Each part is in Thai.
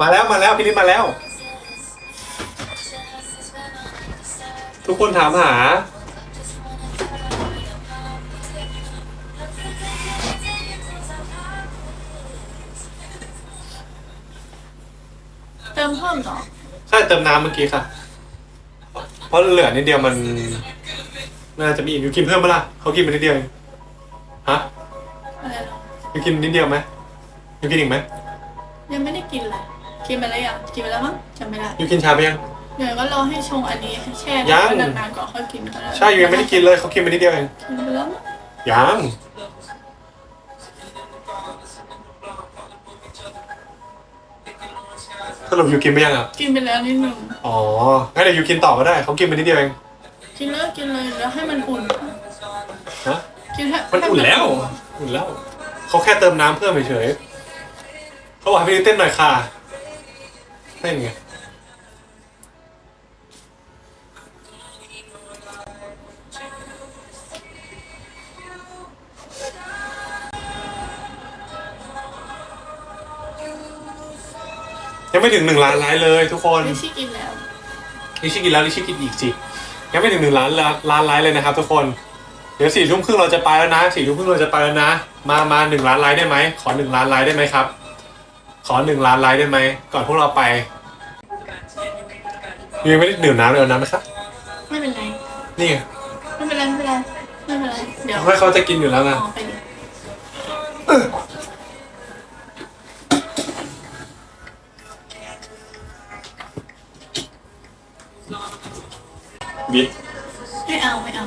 มาแล้วมาแล้วพี่นิดมาแล้ว ทุกคนถามหา เติมเพิ่มเหรอใช่เติมน้ำเมื่อกี้ค่ะ เพราะเหลือนิดเดียวมันน่าจะมีอีกอยู่กินเพิ่มไหมล่ะเขากินไปนิดเดียวเองฮะอะไรเหรออยู่กินนิดเดียวไหมอยู่กินอีกไหมยังไม่ได้กินเลย กินไปแล้วยังกินไปแล้วมั้งจำไม่ได้อยู่กินชาไปยัง เดี๋ยวก็รอให้ชงอันนี้ให้แช่ยัง ไว้นานๆก่อนค่อยกินก็ได้ใช่อยู่ยังไม่ได้กินเลยเขากินไปนิดเดียวเองกินไปแล้วมั้งยังสรุปอยู่กินไปยังอะกินไปแล้วนิดนึงอ๋องั้นเดี๋ยวอยู่กินต่อก็ได้เขากินไปนิดเดียวเองกินเลยกินเลยแล้วให้มันอุ่นฮะกินให้มันอุ่นแล้วอุ่นแล้วเขาแค่เติมน้ำเพิ่มเฉยๆเขาบอกให้พี่เต้นหน่อยค่ะ เต้นไงยังไม่ถึงหนึ่งล้านไลค์เลยทุกคนไม่ใช่กินแล้วลิชิกินแล้วลิชิกินอีกสิยังไม่ถึงหนึ่งล้านล้านล้านไลค์เลยนะครับ ทุกคน เดี๋ยวสี่ทุ่มครึ่งเราจะไปแล้วนะสี่ทุ่มครึ่งเราจะไปแล้วนะ มามาหนึ่งล้านไลค์ได้ไหมขอหนึ่งล้านไลค์ได้ไหมครับ ขอหนึ่งล้านไลค์ได้ไหมก่อนพวกเราไป ยังไม่ได้ดื่มน้ำเลยเอาน้ำไหมครับไม่เป็นไร นี่ไงไม่เป็นไร ไม่เป็นไร ไม่เป็นไร เดี๋ยวไม่เขาจะกินอยู่แล้วไงอ๋อไปดิบิดไม่เอา ไม่เอา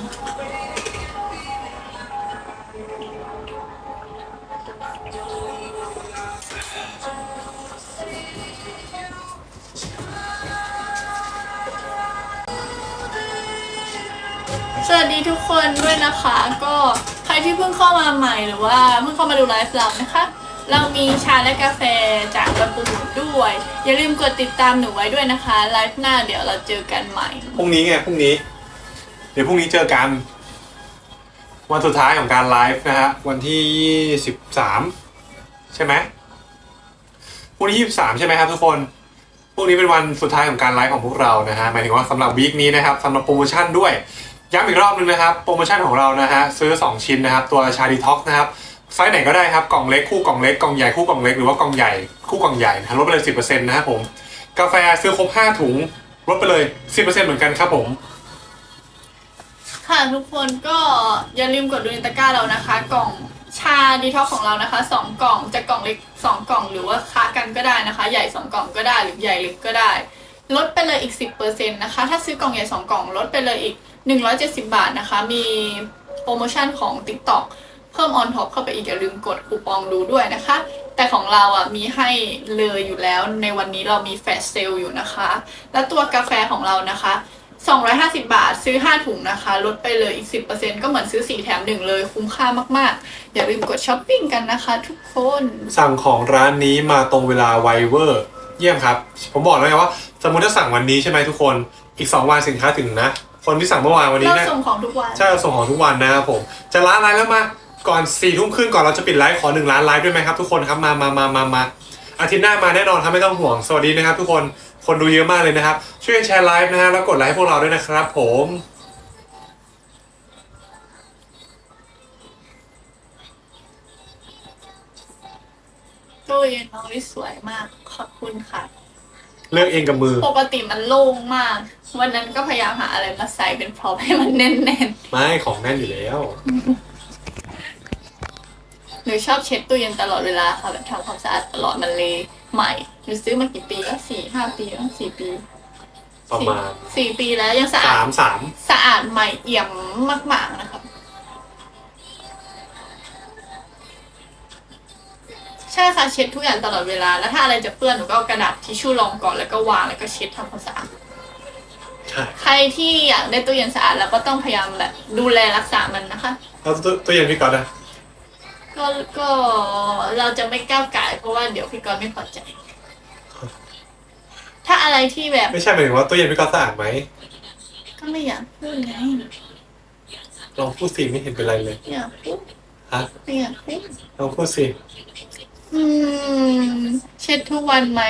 สวัสดีทุกคนด้วยนะคะ ก็ใครที่เพิ่งเข้ามาใหม่หรือว่าเพิ่งเข้ามาดูไลฟ์เรานะคะ เรามีชาและกาแฟจากกระปุกด้วย อย่าลืมกดติดตามหนูไว้ด้วยนะคะไลฟ์หน้าเดี๋ยวเราเจอกันใหม่ พรุ่งนี้ไงพรุ่งนี้ เดี๋ยวพรุ่งนี้เจอกัน วันสุดท้ายของการไลฟ์นะฮะวันที่สิบสามใช่ไหมพรุ่งนี้ยี่สิบสามใช่ไหมครับทุกคนพรุ่งนี้เป็นวันสุดท้ายของการไลฟ์ของพวกเรานะฮะหมายถึงว่าสำหรับวีคนี้นะครับสำหรับโปรโมชั่นด้วย ย้ำอีกรอบนึงนะครับ โปรโมชั่นของเรานะฮะซื้อ 2 ชิ้นนะครับ ตัวชาดีท็อกนะครับไซส์ไหนก็ได้ครับ กล่องเล็กคู่กล่องเล็กกล่องใหญ่คู่กล่องเล็กหรือว่ากล่องใหญ่คู่กล่องใหญ่นะฮะลดไปเลย 10%นะครับผม กาแฟซื้อครบ 5 ถุงลดไปเลย 10%เหมือนกันครับผม ค่ะทุกคนก็อย่าลืมกดดูในตะกร้าเรานะคะ กล่องชาดีท็อกของเรานะคะสองกล่องจะกล่องเล็กสองกล่องหรือว่าค้ากันก็ได้นะคะ ใหญ่สองกล่องก็ได้หรือใหญ่เล็กก็ได้ ลดไปเลยอีก 10%นะคะ ถ้าซื้อกล่องใหญ่2กล่องลดไปเลยอีก 170 บาทนะคะ มีโปรโมชั่นของ TikTok เพิ่มออนท็อปเข้าไปอีกอย่าลืมกดคูปองดูด้วยนะคะ แต่ของเราอะมีให้เลยอยู่แล้วในวันนี้เรามีแฟลชเซลอยู่นะคะ แล้วตัวกาแฟของเรานะคะ 250 บาทซื้อ 5 ถุงนะคะ ลดไปเลยอีก 10%ก็เหมือนซื้อ 4 แถม 1 เลยคุ้มค่ามากๆ อย่าลืมกดช้อปปิ้งกันนะคะ ทุกคน สั่งของร้านนี้มาตรงเวลาไวเวอร์ เยี่ยมครับ ผมบอกแล้วไงว่า สมมติถ้าสั่งวันนี้ใช่ไหมทุกคนอีก 2 วันสินค้าถึงนะ คนที่สั่งเมื่อวานวันนี้เรานะ ส่งของทุกวัน ใช่เราส่งของทุกวันนะครับผม จะร้านไลฟ์แล้วมา ก่อน4ี่ทุ่มครึ่งก่อนเราจะปิดไลฟ์ขอหนึ่งล้านไลฟ์ด้วยไหมครับทุกคนครับมามามามามาอาทิตย์หน้ามาแน่นอนครับไม่ต้องห่วงสวัสดีนะครับ ทุกคนคนดูเยอะมากเลยนะครับ ช่วยกันแชร์ไลฟ์นะฮะแล้วกดไลค์ให้พวกเราด้วยนะครับ ผมตู้เย็นน้องนี่สวยมาก ขอบคุณค่ะ เลือกเองกับมือ ปกติมันโล่งมาก วันนั้นก็พยายามหาอะไรมาใส่เป็นพร็อพให้มันแน่นไม่ของแน่นอยู่แล้ว ๆหนูชอบเช็ดตู้เย็นตลอดเวลาค่ะแบบทำความสะอาดตลอดมันเลยใหม่หนูซื้อมากี่ปีแล้วสี่ห้าปีแล้วสี่ปีประมาณสี่สี่ปีแล้วยังสะอาสาดมสามสะอาดใหม่เอี่ยมมากๆนะครับ ช่ค่ะเช็ดทุกอย่างตลอดเวลา แล้วถ้าอะไรจะเปื้อนหนูก็เอากระดาษทิชชู่รองก่อนแล้วก็วางแล้วก็เช็ดทำความสะอาดใช่ใครที่อยากได้ตู้เย็นสะอาดแล้วก็ต้องพยายามแบบดูแลรักษามันนะคะ แล้วตัวตัวเย็นพี่ก๊อตอะก็ก็เราจะไม่ก้าวไก่ายเพราะว่าเดี๋ยวพี่กรณ์ไม่พอใจ ถ้าอะไรที่แบบไม่ใช่หมายถึงว่าตัวเย็นพี่ก๊อตสะอาดไหมก็ไม่อยากพูดไงลองพูดสิไม่เห็นเป็นไรเลยไม่อยากพูดฮะไม่อยากพูดลองพูดสิ อืม เช็ดทุกวันไหม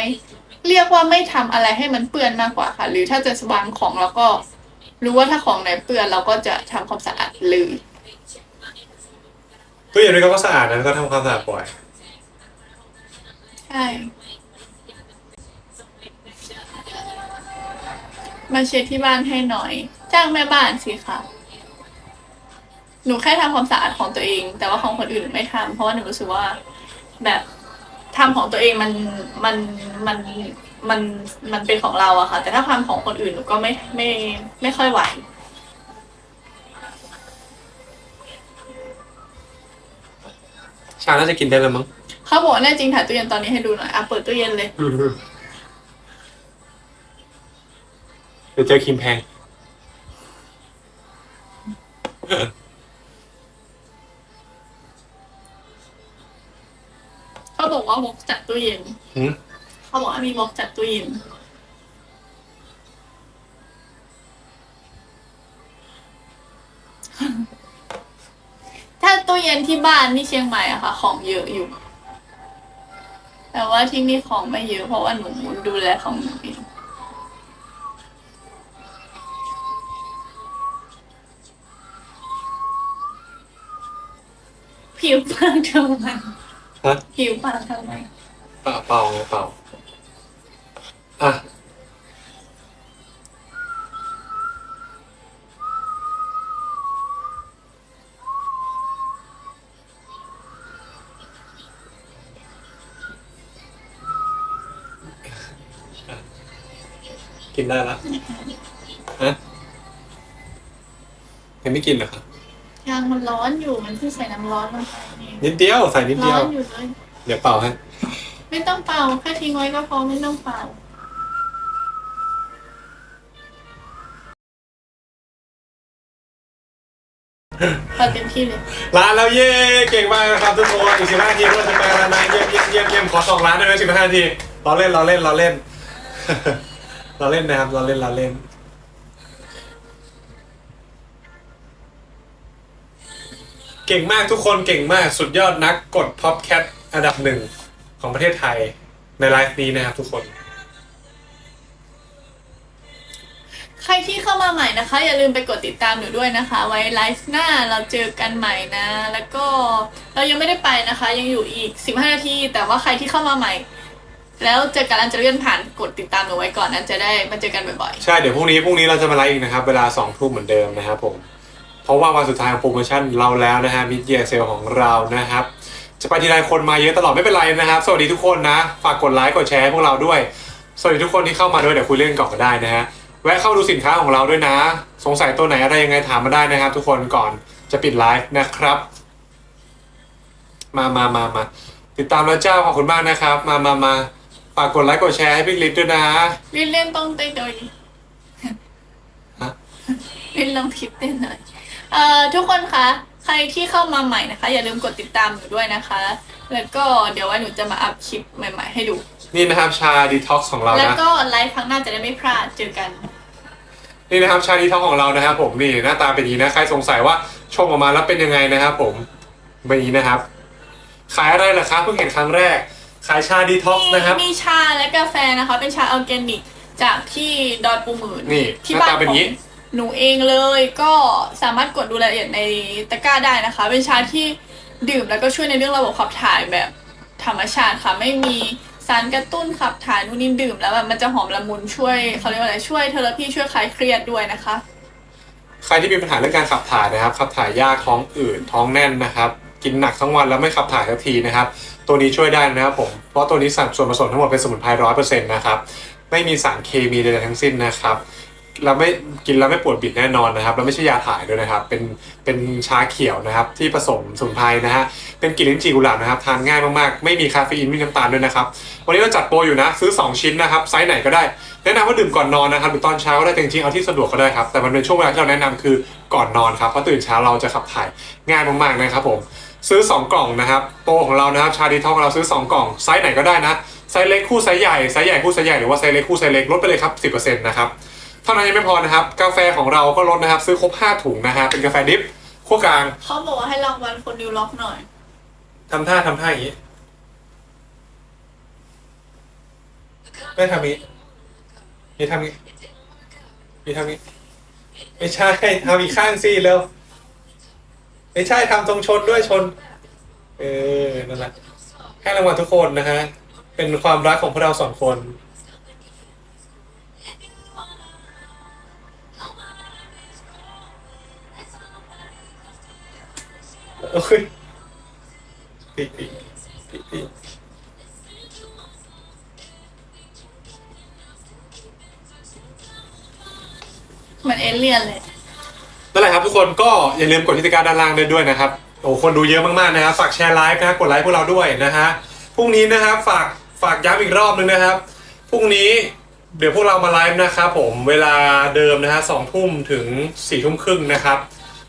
เรียกว่าไม่ทำอะไรให้มันเปื้อนมากกว่าค่ะ หรือถ้าจะวางของเราก็ รู้ว่าถ้าของไหนเปื้อนเราก็จะทำความสะอาดเลยตู้เย็นนี่ก็สะอาดนะก็ทำความสะอาดบ่อย ใช่ มาเช็ดที่บ้านให้หน่อย จ้างแม่บ้านสิคะหนูแค่ทำความสะอาดของตัวเอง แต่ว่าของคนอื่นไม่ทำเพราะว่าหนูรู้สึกว่า แบบทำของตัวเองมันมันมันมันมันเป็นของเราอะค่ะ แต่ถ้าทำของคนอื่นหนูก็ไม่ไม่ไม่ค่อยไหว ชาน่าจะกินได้แล้วมั้ง เขาบอกว่าแน่จริงถ่ายตู้เย็นตอนนี้ให้ดูหน่อยอะเปิดตู้เย็นเลย เดี๋ยวเจอครีมแพง เขาบอกว่ามีมกจัดตู้เย็นถ้าตู้เย็นที่บ้านที่เชียงใหม่อะค่ะ ของเยอะอยู่ แต่ว่าที่นี่ของไม่เยอะ เพราะว่าหนูดูแลของหนูเองผิวปากทำไมฮะผิวปากทำไม เปล่าเปล่าไงเปล่า อะกินได้ละฮะยังไม่กินเหรอครับยางมันร้อนอยู่มันเพิ่งใส่น้ำร้อนลงไปนี่นิดเดียวใส่นิดเดีร้ยอวนอยู่เลย เดี๋ยวเป่าให้ ไม่ต้องเป่าแค่ทิ้งไว้ก็พอไม่ต้องเป่า เป่าเต็มที่เลย ร้านแล้วเย้เก่งมากนะครับทุกคนอีกสิบห้านาทีก็จะไปแล้วนะเยี่ยมเยี่ยมเยี่ยมเยี่ยมขอสองร้านได้ไหมสิบห้านาทีเราเล่นเราเล่นเราเล่น เราเล่นนะครับเราเล่นเราเล่น เก่งมากทุกคนเก่งมากสุดยอดนักกด Pop Cat อันดับหนึ่งของประเทศไทยในไลฟ์นี้นะครับทุกคน ใครที่เข้ามาใหม่นะคะ อย่าลืมไปกดติดตามหนูด้วยนะคะ ไว้ไลฟ์หน้าเราเจอกันใหม่นะ แล้วก็เรายังไม่ได้ไปนะคะ ยังอยู่อีก 15 นาที แต่ว่าใครที่เข้ามาใหม่ แล้วเจอกันอันจะเลื่อนผ่านกดติดตามหนูไว้ก่อนนั้นจะได้มาเจอกันบ่อยใช่เดี๋ยวพรุ่งนี้พรุ่งนี้เราจะมาไลฟ์อีกนะครับ เวลาสองทุ่มเหมือนเดิมนะครับผมเพราะว่าวันสุดท้ายของโปรโมชั่นเราแล้วนะฮะมิดเยียเซลของเรานะครับ จะไปทีไรคนมาเยอะตลอดไม่เป็นไรนะครับ สวัสดีทุกคนนะ ฝากกดไลค์กดแชร์ให้พวกเราด้วย สวัสดีทุกคนที่เข้ามาด้วยเดี๋ยวคุยเรื่องก่อนก็ได้นะฮะ แวะเข้าดูสินค้าของเราด้วยนะ สงสัยตัวไหนอะไรยังไงถามมาได้นะครับ ทุกคนก่อนจะปิดไลฟ์นะครับ มามามามาติดตามแล้วเจ้าขอบคุณมากนะครับ มามามาฝากกดไลค์กดแชร์ให้พี่ลิศด้วยนะๆลินเล่นต้องเต้นหน่อยฮะ ลินลองคลิปเต้นหน่อยเอ่อทุกคนคะใครที่เข้ามาใหม่นะคะ อย่าลืมกดติดตามหนูด้วยนะคะ แล้วก็เดี๋ยวว่าหนูจะมาอัพคลิปใหม่ ๆ ให้ดู นี่นะครับชาดีท็อกซ์ของเราแล้วนะ ก็ไลฟ์ครั้งหน้าจะได้ไม่พลาดเจอกัน นี่นะครับชาดีท็อกของเรานะครับผมนี่หน้าตาเป็นอย่างนี้นะใครสงสัยว่าชงออกมาแล้วเป็นยังไงนะครับผมเป็นอย่างนี้นะครับ ขายอะไรล่ะครับเพิ่งเห็นครั้งแรก ขายชาดีท็อกนะครับ มีชาและกาแฟนะคะ เป็นชาออร์แกนิก จากที่ดอยปูหมื่นนี่ที่หน้าบ้านตาเป็นขออย่างนี้ หนูเองเลยก็สามารถกดดูรายละเอียดในตะกร้าได้นะคะ เป็นชาที่ดื่มแล้วก็ช่วยในเรื่องระบบขับถ่ายแบบธรรมชาติค่ะ ไม่มี สารกระตุ้นขับถ่ายนู่นนี่ดื่มแล้วแบบมันจะหอมละมุนช่วยเขาเรียกว่าอะไรช่วยเทอราพีช่วยคลายเครียดด้วยนะคะ ใครที่มีปัญหาเรื่องการขับถ่ายนะครับ ขับถ่ายยากท้องอืดท้องแน่นนะครับ กินหนักทั้งวันแล้วไม่ขับถ่ายสักทีนะครับ ตัวนี้ช่วยได้นะครับผม เพราะตัวนี้สัดส่วนผสมทั้งหมดเป็นสมุนไพรร้อยเปอร์เซ็นต์นะครับ ไม่มีสารเคมีใดๆทั้งสิ้นนะครับ เราไม่กินแล้วไม่ปวดบิดแน่นอนนะครับแล้วไม่ใช่ยาถ่ายด้วยนะครับ เป็นเป็นชาเขียวนะครับ ที่ผสมสมุนไพรนะฮะเป็นกลิ่นลิ้นจี่กุหลาบนะครับทานง่ายมากๆ ไม่มีคาเฟอีนไม่มีน้ำตาลด้วยนะครับ วันนี้เราจัดโปรอยู่นะ ซื้อ 2 ชิ้นนะครับ ไซส์ไหนก็ได้ แนะนำว่าดื่มก่อนนอนนะครับหรือตอนเช้าก็ได้จริงๆเอาที่สะดวกก็ได้ครับแต่มันเป็นช่วงเวลาที่เราแนะนำคือก่อนนอนครับเพราะตื่นเช้าเราจะขับถ่ายง่ายมากๆนะครับผมซื้อ 2 กล่องนะครับโปรของเรานะครับชาดีทองเราซื้อ 2 กล่องไซส์ไหนก็ได้นะไซส์เล็กคู่ไซส์ใหญ่ไซส์ใหญ่คู่ไซส์ใหญ่หรือว่าไซส์เล็กคู่ไซส์เล็กลดไปเลยครับ10%นะครับ ท่านั้นยังไม่พอนะครับ กาแฟของเราก็ลดนะครับ ซื้อครบ 5 ถุงนะฮะเป็นกาแฟดิฟขั้วกลางเขาบอกว่าให้รางวัลคนนิวล็อกหน่อย ทำท่าทำท่าอย่างนี้ ไม่ทำนี้นี่ทำนี้นี่ทำนี้ไม่ใช่ทำอีกข้างสิเร็วไม่ใช่ทำตรงชนด้วยชน เออนั่นแหละให้รางวัลทุกคนนะฮะเป็นความรักของพวกเราสองคน โอ้ยปีปีปีปีเหมือนเอเลี่ยนเลยนั่นแหละครับทุกคนก็อย่าลืมกดที่ติดตามด้านล่างด้วยด้วยนะครับโอ้คนดูเยอะมากๆนะครับฝากแชร์ไลฟ์นะกดไลค์พวกเราด้วยนะฮะพรุ่งนี้นะครับฝากฝากย้ำอีกรอบนึงนะครับพรุ่งนี้เดี๋ยวพวกเรามาไลฟ์นะครับผมเวลาเดิมนะฮะสองทุ่มถึงสี่ทุ่มครึ่งนะครับ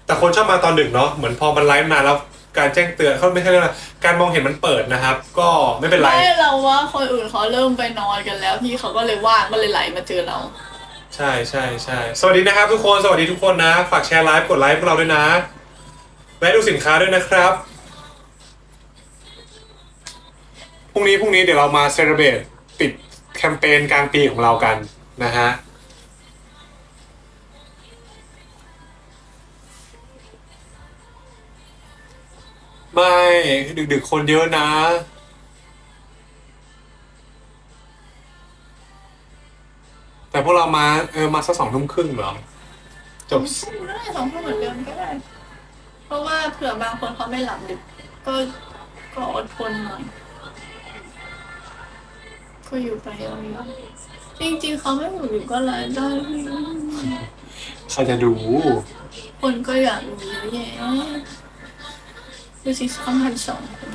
แต่คนชอบมาตอนดึกเนาะเหมือนพอมันไลฟ์มาแล้วการแจ้งเตือนเขาไม่ใช่เรื่องอะไรการมองเห็นมันเปิดนะครับ ก็ไม่เป็นไร ไม่เราว่าคนอื่นเขาเริ่มไปนอนกันแล้ว พี่เขาก็เลยว่างก็เลยไหลมาเจอเรา ใช่ใช่ใช่สวัสดีนะครับทุกคนสวัสดีทุกคนนะ ฝากแชร์ไลฟ์กดไลค์พวกเราด้วยนะแวะดูสินค้าด้วยนะครับพรุ่งนี้พรุ่งนี้เดี๋ยวเรามาเซเลบรตปิดแคมเปญกลางปีของเรากันนะฮะ ไม่ดึกๆคนเยอะนะ แต่พวกเรามาเออมาสักสองทุ่มครึ่งเหรอจบสองทุ่มได้สองทุ่มเหมือนเดิมก็ได้ เพราะว่าเผื่อบางคนเขาไม่หลับดึก ก็ก็อดทนหน่อยก็อยู่ไปยาวๆจริงๆเขาไม่อยู่อยู่ก็ไลฟ์ได้พี่ใครจะดู คนก็อยากดูเยอะแยะ ดูสิเขาพันสองคน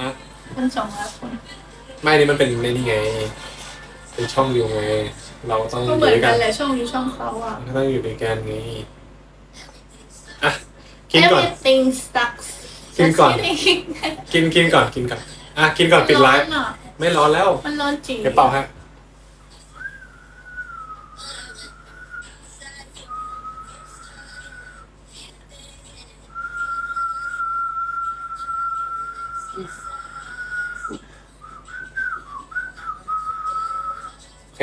ฮะพันสองล้านคนไม่นี่มันเป็นในนี่ไง เป็นช่องเดียวไง เราต้องอก็ยู่เหมือนด้วยกักันนแหละช่องนี้ช่องเขาอะก็ต้องอยู่ด้วยกันไงอะกินก่อน Everything sucks กินก่อน Just kidding กินกินก่อนกินก่อนอะกินก่อนปิดไลฟ์มันร้อนอะไม่ร้อนแล้วมันร้อนจริงเดี๋ยวเป่าฮะ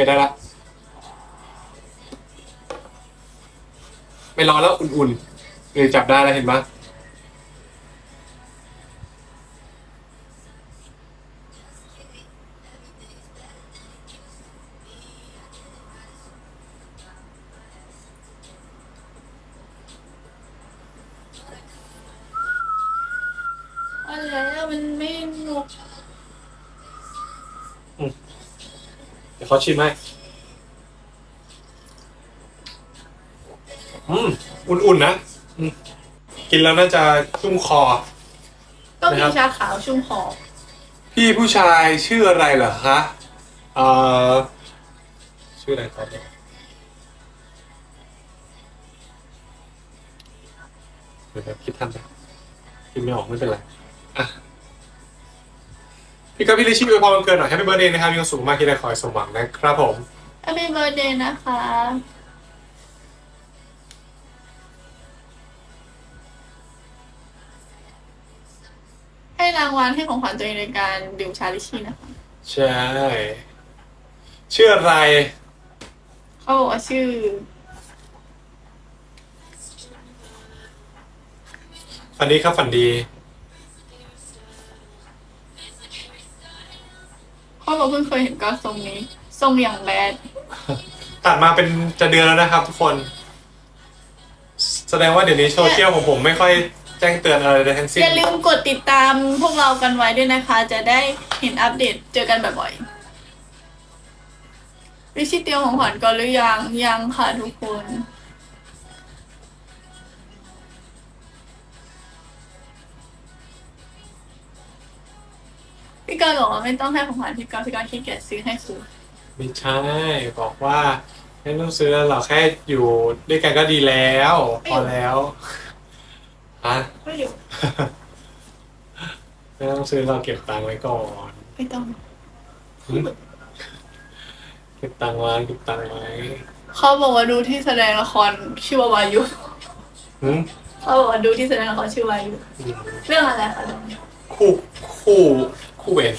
ได้ละ ไม่ร้อนแล้วอุ่นๆเลยจับได้แล้วเห็นปะ ชิมให้อืมอุ่นๆนะอืมกินแล้วน่าจะชุ่มคอก็มีนะครับชาขาวชุ่มหอมพี่ผู้ชายชื่ออะไรเหรอคะ เอ่อ ชื่ออะไรครับเดี๋ยวคิดทันไหมคิดไม่ออกไม่เป็นไร อะ พี่กับพี่ลิชี่อวยพรวันเกิดหน่อยแฮปปี้เบิร์ดเดย์นะครับมีความสุขมากที่ได้คอยสมหวังนะครับผมแฮปปี้เบิร์ดเดย์นะคะ ให้รางวัลให้ของขวัญตัวเองในการดื่มชาลิชี่นะคะ ใช่ชื่ออะไรเขาบอกว่าชื่อ ฝันดีครับฝันดี เขาบอกเพิ่งเคยเห็นก็ทรงนี้ ทรงอย่างแบดตัดมาเป็นจะเดือนแล้วนะครับทุกคน แสดงว่าเดี๋ยวนี้โซเชียลของผมไม่ค่อยแจ้งเตือนอะไรเลยทั้งสิ้น อย่าลืมกดติดตามพวกเรากันไว้ด้วยนะคะ จะได้เห็นอัปเดตเจอกันบ่อยๆวิชิเตรียมของขวัญก่อนหรือยังยังค่ะทุกคน พี่กายบอกว่าไม่ต้องให้ของขวัญพี่กายพี่กายขี้เกียจซื้อให้ซื้อไม่ใช่บอกว่าไม่ต้องซื้อหรอกแค่อยู่ด้วยกันก็ดีแล้ว พอแล้วฮะไม่อยู่ไม่ต้องซื้อเราเก็บตังค์ไว้ก่อนไม่ต้องหึเก็บตังค์ไว้เก็บตังค์ไว้เขาบอกว่าดูที่แสดงละครชื่อว่าวายุหึเขาบอกว่าดูที่แสดงละครชื่อวายุเรื่องอะไรคะเรื่องนี้คู่คู่ คู่เวร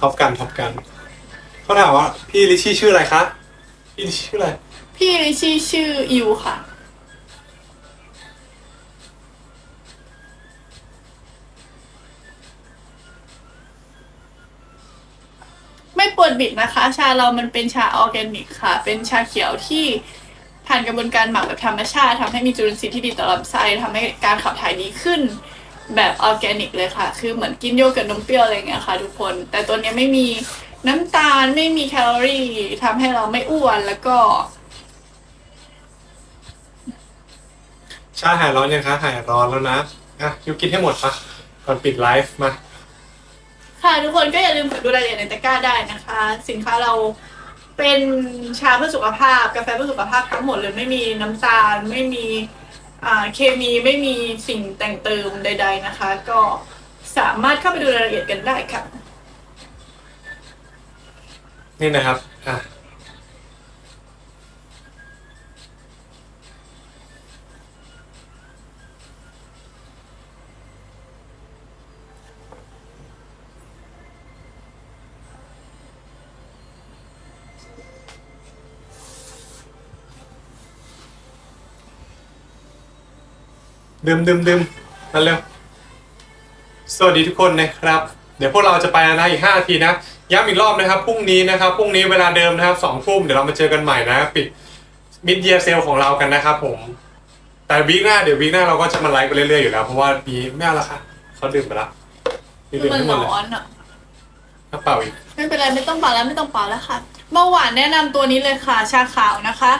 ท็อปกันท็อปกันเขาถามว่า พี่ลิชชี่ชื่ออะไรคะ พี่ลิชชี่ชื่ออะไร พี่ลิชชี่ชื่ออิวค่ะ ไม่ปวดบิดนะคะ ชาเรามันเป็นชาออร์แกนิกค่ะ เป็นชาเขียวที่ ผ่านกระบวนการหมักแบบธรรมชาติทำให้มีจุลินทรีย์ที่ดีต่อลำไส้ทำให้การขับถ่ายดีขึ้นแบบออร์แกนิกเลยค่ะ คือเหมือนกินโยเกิร์ตนมเปรี้ยวอะไรอย่างเงี้ยค่ะ ทุกคน แต่ตัวเนี้ยไม่มีน้ำตาลไม่มีแคลอรี่ทำให้เราไม่อ้วนแล้วก็ ชาหายร้อนยังคะหายร้อนแล้วนะอะยูกินให้หมดปะก่อนปิดไลฟ์มา ค่ะทุกคนก็อย่าลืมกดดูรายละเอียดในตะกร้าได้นะคะ สินค้าเรา เป็นชาเพื่อสุขภาพ กาแฟเพื่อสุขภาพทั้งหมดเลยไม่มีน้ำตาลไม่มีเคมีไม่มีสิ่งแต่งเติมใด ๆนะคะ ก็สามารถเข้าไปดูรายละเอียดกันได้ค่ะ นี่นะครับอะ ดื่มดื่มดื่มมาเร็วสวัสดีทุกคนนะครับ เดี๋ยวพวกเราจะไปแล้วนะอีก5นาทีนะย้ำอีกรอบนะครับพรุ่งนี้นะครับพรุ่งนี้เวลาเดิมนะครับสองทุ่มเดี๋ยวเรามาเจอกันใหม่นะปิดมิดเยียเซลของเรากันนะครับผม แต่วีคหน้าเดี๋ยววีคหน้าเราก็จะมาไลฟ์กันเรื่อยๆอยู่แล้วเพราะว่าปีไม่เอาละค่ะเขาดื่มไปละนี่ดื่มมันให้หมดเลยร้อนอะกระเป๋าอีก ไม่เป็นไรไม่ต้องเป่าแล้วไม่ต้องเป่าแล้วค่ะเบาหวานแนะนำตัวนี้เลยค่ะ ชาขาวนะคะ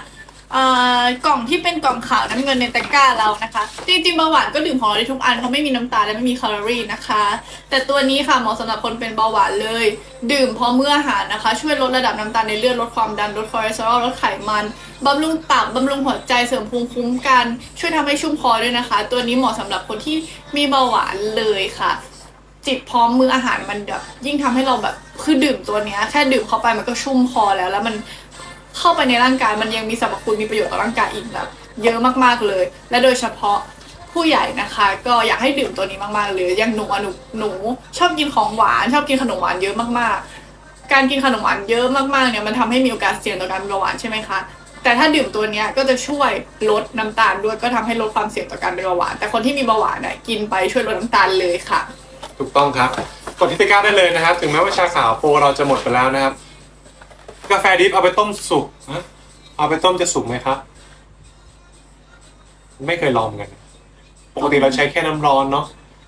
อ่ากล่องที่เป็นกล่องขาวน้ำเงินในตะกร้าเรานะคะ จริงๆเบาหวานก็ดื่มของเราได้ทุกอันเพราะไม่มีน้ำตาลและไม่มีแคลอรี่นะคะ แต่ตัวนี้ค่ะเหมาะสำหรับคนเป็นเบาหวานเลย ดื่มพอเมื่ออาหารนะคะ ช่วยลดระดับน้ำตาลในเลือดลดความดันลดคอเลสเตอรอลลดไขมันบำรุงตับบำรุงหัวใจเสริมภูมิคุ้มกัน ช่วยทำให้ชุ่มคอด้วยนะคะ ตัวนี้เหมาะสำหรับคนที่มีเบาหวานเลยค่ะจิบพร้อมมื้ออาหารมันแบบยิ่งทำให้เราแบบคือดื่มตัวเนี้ยแค่ดื่มเข้าไปมันก็ชุ่มคอแล้ว แล้วมัน เข้าไปในร่างกายมันยังมีสรรพคุณมีประโยชน์ต่อร่างกายอีกแบบเยอะมากๆเลย และโดยเฉพาะผู้ใหญ่นะคะ ก็อยากให้ดื่มตัวนี้มากๆเลยอย่างหนูอะหนูหนูชอบกินของหวานชอบกินขนมหวานเยอะมากๆ การกินขนมหวานเยอะมากๆเนี่ยมันทำให้มีโอกาสเสี่ยงต่อการเป็นเบาหวานใช่ไหมคะแต่ถ้าดื่มตัวนี้ก็จะช่วยลดน้ำตาลด้วยก็ทำให้ลดความเสี่ยงต่อการเป็นเบาหวาน แต่คนที่มีเบาหวานเนี่ยกินไปช่วยลดน้ำตาลเลยค่ะ ถูกต้องครับกดที่ตะกร้าได้เลยนะครับ ถึงแม้ว่าชาขาวโปรเราจะหมดไปแล้วนะครับ กาแฟดิฟเอาไปต้มสุกฮะเอาไปต้มจะสุกไหมครับ ไม่เคยลองเหมือนกัน ปกติเราใช้แค่น้ำร้อนเนาะ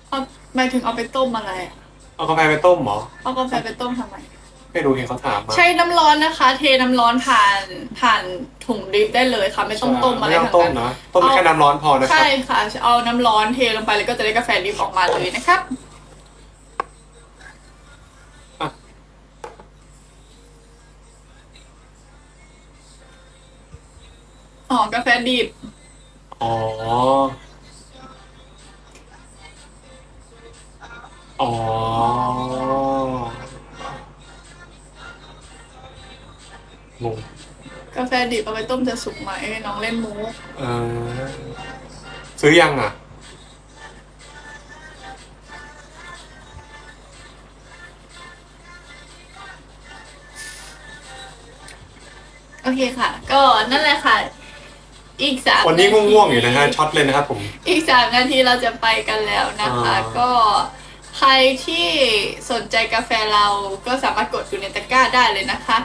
เอาหมายถึงเอาไปต้มอะไรอะเอากาแฟไปต้มเหรอ เอากาแฟไปต้มทำไม ไม่รู้เห็นเขาถามมา ใช้น้ำร้อนนะคะ เทน้ำร้อนผ่านผ่านถุงดริฟได้เลยค่ะ ไม่ต้องต้มอะไรไม่ต้อทั้งงต้มนั้น นะต้มแค่น้ำร้อนพอนะครับ ใช่ค่ะ เอาน้ำร้อนเทลงไปแล้วก็จะได้กาแฟดริฟออกมาเลยนะครับ อ๋อกาแฟดิบอ๋อ อ๋อ งง กาแฟดิบเอาไปต้มจะสุกไหมน้องเล่นมูฟเออ ซื้อยังอะ โอเคค่ะ ก็นั่นแหละค่ะ อีกสามวันนี้าทีง่วงๆอยู่นะฮะช็อตเลยนะครับผม อีกสามนาทีเราจะไปกันแล้วนะคะอ่าก็ใครที่สนใจกาแฟเราก็สามารถกดอยู่ในตะกร้าได้เลยนะคะ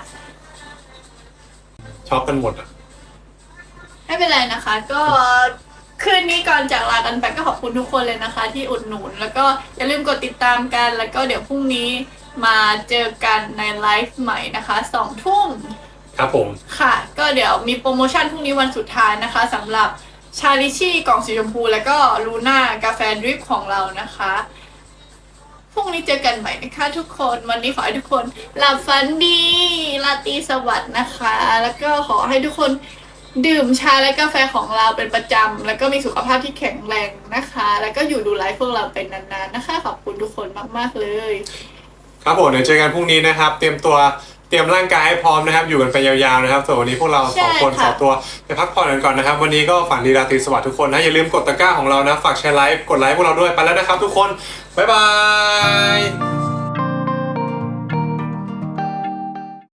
ช็อปกันหมดอะไม่เป็นไรนะคะ ก็คืนนี้ก่อนจากลากันไปก็ขอบคุณทุกคนเลยนะคะ ที่อุดหนุน แล้วก็อย่าลืมกดติดตามกัน แล้วก็เดี๋ยวพรุ่งนี้มาเจอกันในไลฟ์ใหม่นะคะสองทุ่ม ครับผม ค่ะ ก็เดี๋ยวมีโปรโมชั่นพรุ่งนี้วันสุดท้ายนะคะสำหรับชาลิชี่กล่องสีชมพู แล้วก็ลูน่ากาแฟดริปของเรานะคะพรุ่งนี้เจอกันใหม่นะคะทุกคนวันนี้ขอให้ทุกคนหลับฝันดีราตรีสวัสดิ์นะคะ แล้วก็ขอให้ทุกคนดื่มชาและกาแฟของเราเป็นประจำแล้วก็มีสุขภาพที่แข็งแรงนะคะ แล้วก็อยู่ดูไลฟ์พวกเราเป็นนานๆนะคะ ขอบคุณทุกคนมากๆเลย ครับผมเดี๋ยวเจอกันพรุ่งนี้นะครับ เตรียมตัว เตรียมร่างกายให้พร้อมนะครับ อยู่กันไปยาวๆนะครับส่วนวันนี้พวกเราสองคนใช่ขค่ะอตัวไปพักผ่อนกันก่อนนะครับ วันนี้ก็ฝันดีราตรีสวัสดิ์ทุกคนนะอย่าลืมกดตะกร้าของเรานะฝากแชร์ไลฟ์กดไลค์พวกเราด้วยไปแล้วนะครับ ทุกคนบ๊ายบาย